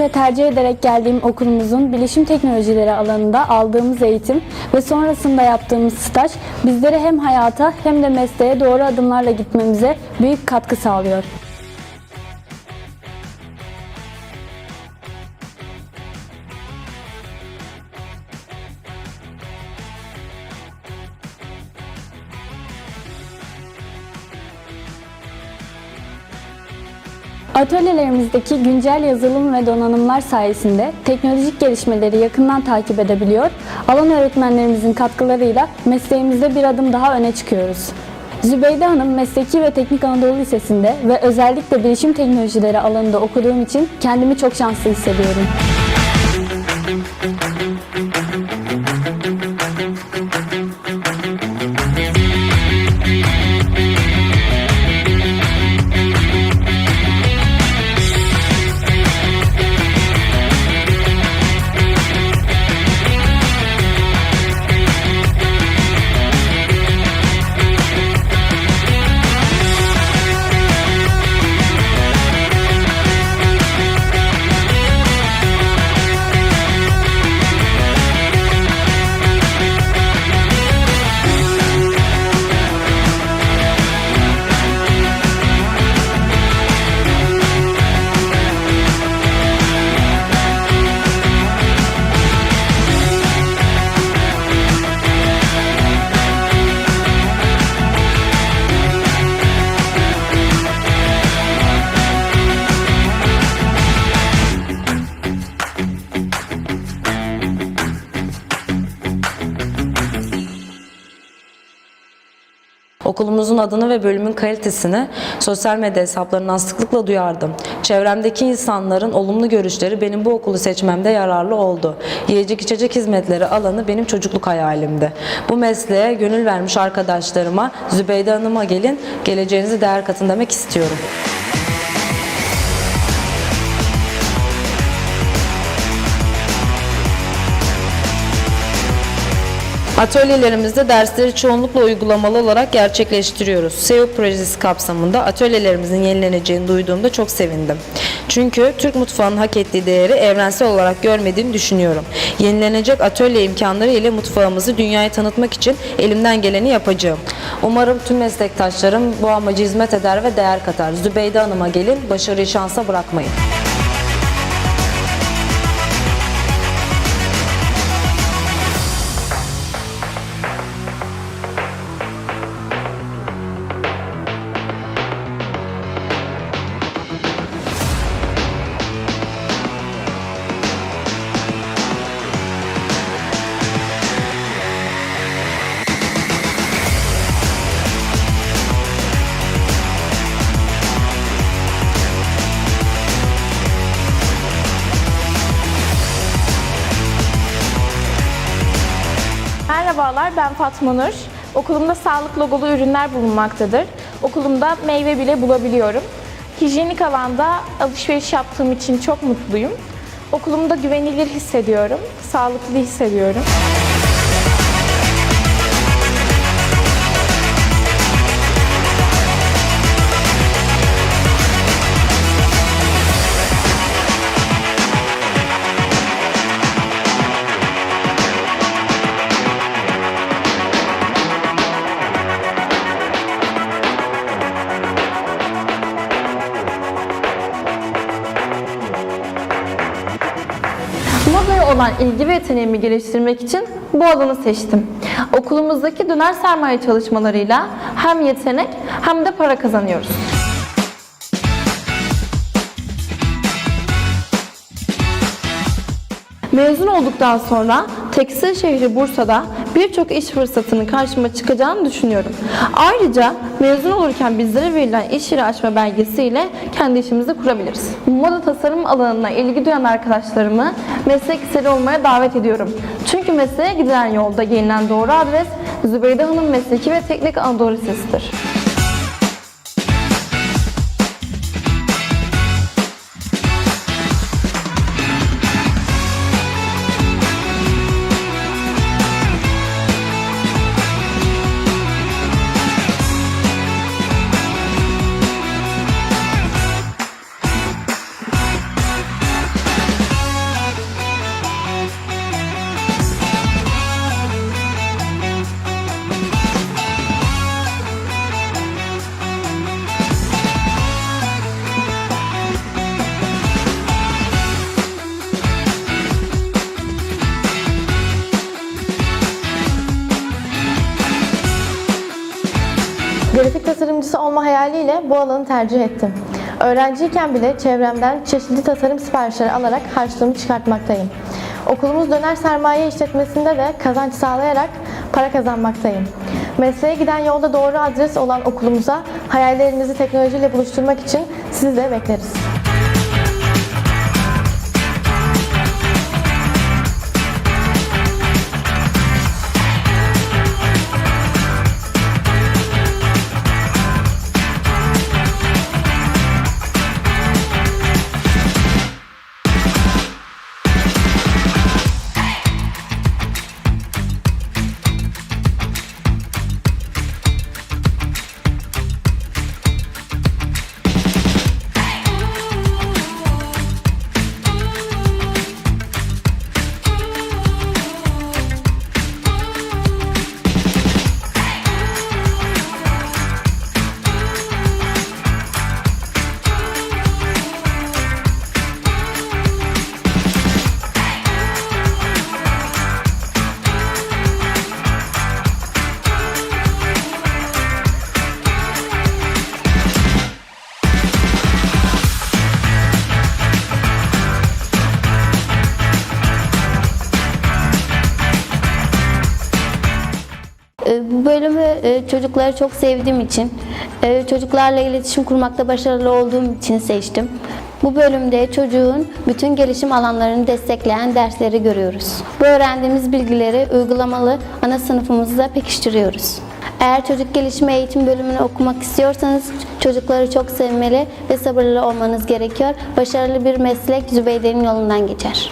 ve tercih ederek geldiğim okulumuzun bilişim teknolojileri alanında aldığımız eğitim ve sonrasında yaptığımız staj bizlere hem hayata hem de mesleğe doğru adımlarla gitmemize büyük katkı sağlıyor. Atölyelerimizdeki güncel yazılım ve donanımlar sayesinde teknolojik gelişmeleri yakından takip edebiliyor, alan öğretmenlerimizin katkılarıyla mesleğimizde bir adım daha öne çıkıyoruz. Zübeyde Hanım Mesleki ve Teknik Anadolu Lisesi'nde ve özellikle bilişim teknolojileri alanında okuduğum için kendimi çok şanslı hissediyorum. Okulumuzun adını ve bölümün kalitesini sosyal medya hesaplarından sıklıkla duyardım. Çevremdeki insanların olumlu görüşleri benim bu okulu seçmemde yararlı oldu. Yiyecek içecek hizmetleri alanı benim çocukluk hayalimdi. Bu mesleğe gönül vermiş arkadaşlarıma, Zübeyde Hanım'a gelin, geleceğinizi değer katın demek istiyorum. Atölyelerimizde dersleri çoğunlukla uygulamalı olarak gerçekleştiriyoruz. SEO projesi kapsamında atölyelerimizin yenileneceğini duyduğumda çok sevindim. Çünkü Türk mutfağının hak ettiği değeri evrensel olarak görmediğini düşünüyorum. Yenilenecek atölye imkanları ile mutfağımızı dünyaya tanıtmak için elimden geleni yapacağım. Umarım tüm meslektaşlarım bu amacı hizmet eder ve değer katar. Zübeyde Hanım'a gelin, başarıyı şansa bırakmayın. Ben Fatma Nur. Okulumda sağlık logolu ürünler bulunmaktadır. Okulumda meyve bile bulabiliyorum. Hijyenik alanda alışveriş yaptığım için çok mutluyum. Okulumda güvenilir hissediyorum, sağlıklı hissediyorum. Olan ilgi ve yeteneğimi geliştirmek için bu alanı seçtim. Okulumuzdaki döner sermaye çalışmalarıyla hem yetenek hem de para kazanıyoruz. Mezun olduktan sonra tekstil şehri Bursa'da birçok iş fırsatının karşıma çıkacağını düşünüyorum. Ayrıca mezun olurken bizlere verilen iş yeri açma belgesiyle kendi işimizi kurabiliriz. Moda tasarım alanına ilgi duyan arkadaşlarımı meslek liseli olmaya davet ediyorum. Çünkü mesleğe gidilen yolda gelinen doğru adres Zübeyde Hanım Mesleki ve Teknik Anadolu Lisesi'dir. Tasarımcısı olma hayaliyle bu alanı tercih ettim. Öğrenciyken bile çevremden çeşitli tasarım siparişleri alarak harçlığımı çıkartmaktayım. Okulumuz döner sermaye işletmesinde de kazanç sağlayarak para kazanmaktayım. Mesleğe giden yolda doğru adres olan okulumuza hayallerinizi teknolojiyle buluşturmak için sizi de bekleriz. Bu bölümü e, çocukları çok sevdiğim için, e, çocuklarla iletişim kurmakta başarılı olduğum için seçtim. Bu bölümde çocuğun bütün gelişim alanlarını destekleyen dersleri görüyoruz. Bu öğrendiğimiz bilgileri uygulamalı ana sınıfımızda pekiştiriyoruz. Eğer çocuk gelişimi eğitim bölümünü okumak istiyorsanız çocukları çok sevmeli ve sabırlı olmanız gerekiyor. Başarılı bir meslek Zübeyde'nin yolundan geçer.